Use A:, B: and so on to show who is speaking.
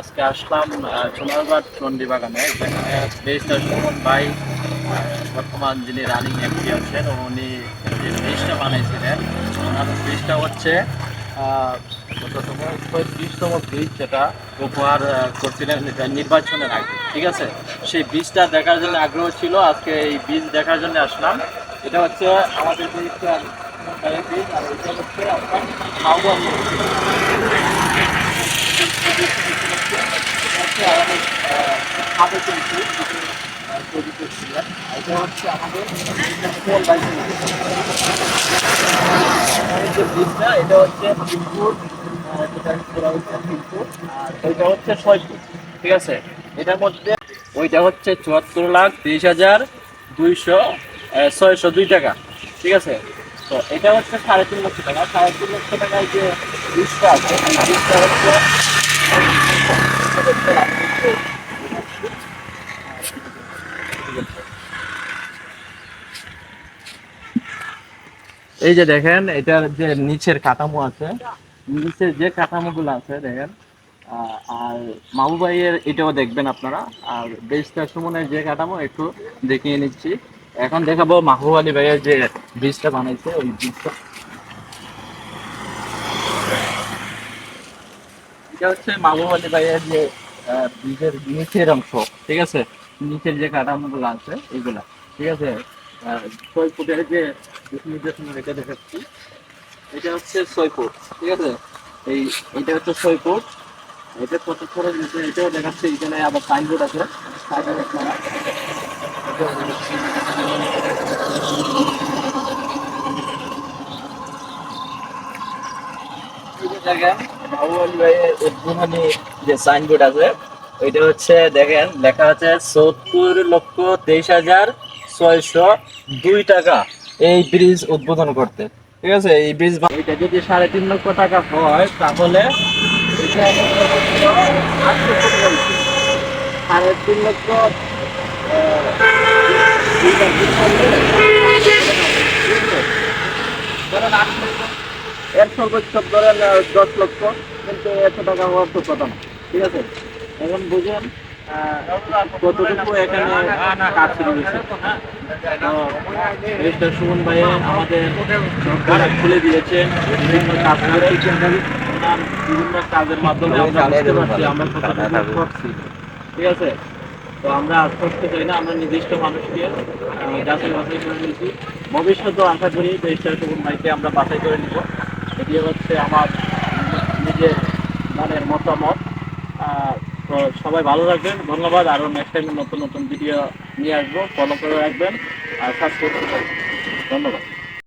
A: আজকে আসলাম সোনারঘাট চন্ডী বাগানে। যেখানে ব্রিজটা সুমন ভাই বর্তমান যিনি রানিং এমপি আছেন, উনি যে ব্রিজটা বানাইছিলেন, ওনার ব্রিজটা হচ্ছে পঁয়ত্রিশতম ব্রিজ যেটা উপহার করছিলেন নির্বাচনের আগে, ঠিক আছে? সেই বীজটা দেখার জন্য আগ্রহ ছিল, আজকে এই বীজ দেখার জন্য আসলাম। এটা হচ্ছে আমাদের ব্রিজটা আর এটা হচ্ছে আপনার মাওয়া বীজ। হচ্ছে আমাদের হাতে কিন্তু তৈরি এটা হচ্ছে আমাদের এটা হচ্ছে হচ্ছে ওইটা হচ্ছে ছয় ঠিক আছে? এটার মধ্যে ওইটা হচ্ছে চুয়াত্তর লাখ তিরিশ হাজার দুইশো ছয়শো দুই টাকা। ঠিক আছে? তো এটা হচ্ছে সাড়ে তিন লক্ষ টাকা। সাড়ে তিন লক্ষ টাকায় যে বীজটা আছে এই হচ্ছে এই যে দেখেন, এটার যে নিচের কাঠামো আছে, নিচের যে কাঠামোগুলো আছে, দেখেন আর মামু ভাইয়ের এটাও দেখবেন আপনারা, আর বেশটা সুমনের যে কাঠামো, একটু দেখিয়ে নিচ্ছি। এখন দেখাবো মাহবুব আলী ভাইয়ের যে বীজটা বানাইছে, ওই বীজটা। এটা হচ্ছে মাহবুব আলী ভাইয়ের যে বীজের নিচের অংশ, ঠিক আছে? নিচের যে কাঠামোগুলো আছে এগুলা ঠিক আছে? ছয় ফুটের যে নির্দেশনা এটা দেখাচ্ছি। এটা হচ্ছে ছয় ফুট, ঠিক আছে? এই, এটা হচ্ছে ছয় ফুট। এটা কত খরচ হয়েছে এটাও দেখাচ্ছে, এখানে আবার সাইনবোর্ড আছে। আপনারা এটাও যে সাইনবোর্ড আছে, ওইটা হচ্ছে দেখেন, লেখা আছে সত্তর লক্ষ তেইশ হাজার ছয়শো দুই টাকা এই ব্রিজ উদ্বোধন করতে ঠিক আছে এই ব্রিজ এটা যদি সাড়ে তিন লক্ষ টাকা হয়, তাহলে। সাড়ে তিন লক্ষ এর সর্বোচ্চ ধরেন দশ লক্ষ কিন্তু এত টাকা হওয়ার তো কথা না ঠিক আছে? এখন বুঝেন কতটুকু এখানে কাজ শুরু হয়েছে মিস্টার সুমন ভাই আমাদের সরকার খুলে দিয়েছেন বিভিন্ন কাজ বিভিন্ন কাজের মাধ্যমে আমরা বুঝতে পারছি আমরা কতটুকু করছি ঠিক আছে? তো আমরা করতে চাই না আমরা নির্দিষ্ট মানুষকে যাচাই বাছাই করে নিয়েছি। ভবিষ্যতেও আশা করি মিস্টার সুমন ভাইকে আমরা বাছাই করে নিব। এটি হচ্ছে আমার নিজের মনের মতামত। তো সবাই ভালো থাকবেন, ধন্যবাদ। আরও নেক্সট টাইম নতুন নতুন ভিডিও নিয়ে আসব। ফলো করে রাখবেন। আর সাবস্ক্রাইব করবেন ধন্যবাদ।